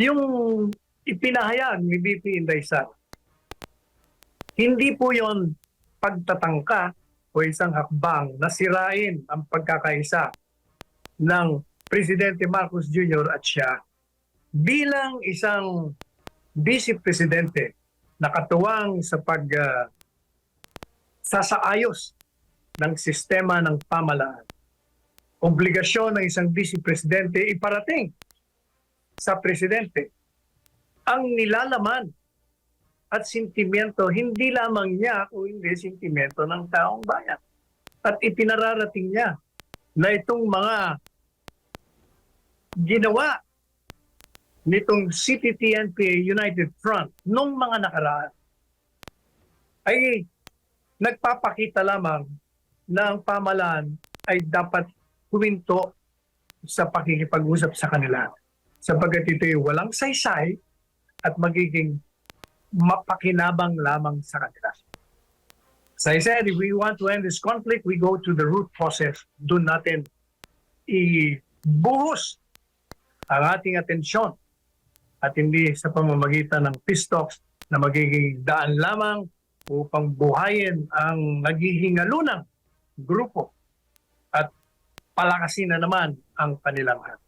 yung ipinahayag ni BP Inday Sara, hindi po yon pagtatangka o isang hakbang na sirain ang pagkakaisa ng Presidente Marcos Jr. at siya bilang isang vice presidente na katuwang sa pag ah, sasaayos ng sistema ng pamalaan. Obligasyon ng isang vice presidente iparating sa presidente ang nilalaman at sentimiento hindi lamang niya o hindi sentimiento ng taong bayan. At ipinararating niya na itong mga ginawa nitong CPTNP United Front nung mga nakaraan ay nagpapakita lamang na ang pamalaan ay dapat huminto sa pakikipag-usap sa kanila sapagkat ito ay walang saysay at magiging mapakinabang lamang sa kanila. As I said, if we want to end this conflict, we go to the root process. Doon natin ibuhos ang ating atensyon at hindi sa pamamagitan ng peace talks na magiging daan lamang upang buhayin ang naghihingalunang grupo at palakasin na naman ang kanilang hat.